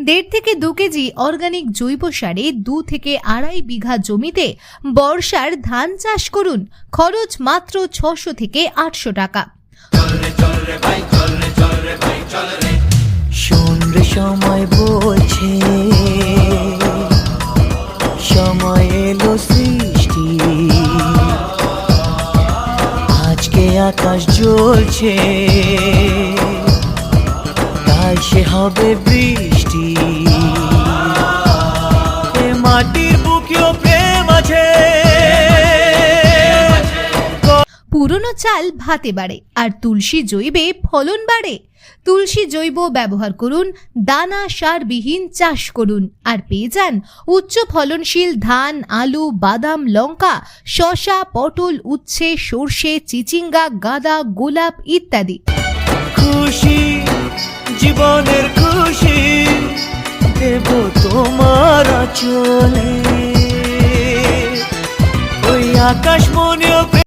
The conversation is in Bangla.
দেড় থেকে দু কেজি অর্গানিক জৈব সারে দু থেকে আড়াই বিঘা জমিতে বর্ষার ধান চাষ করুন। খরচ মাত্র ছশো থেকে আটশো টাকা। সময় বলছে। সময় এলো সৃষ্টি। আজকে আকাশ জ্বলছে। কাল সে হবে বৃষ্টি। এ মাটির বুকেও প্রেম আছে। পুরনো চাল ভাতে বাড়ে আর তুলসী জৈবে ফলন বাড়ে। তুলসী জৈব ব্যবহার করুন দানা সারবিহীন চাষ করুন আর পেয়ে যান উচ্চ ফলনশীল ধান আলু বাদাম লঙ্কা শসা পটল উচ্ছে সর্ষে চিচিঙ্গা গাঁদা গোলাপ ইত্যাদি। খুশি চলে। ওই আকাশ মনেও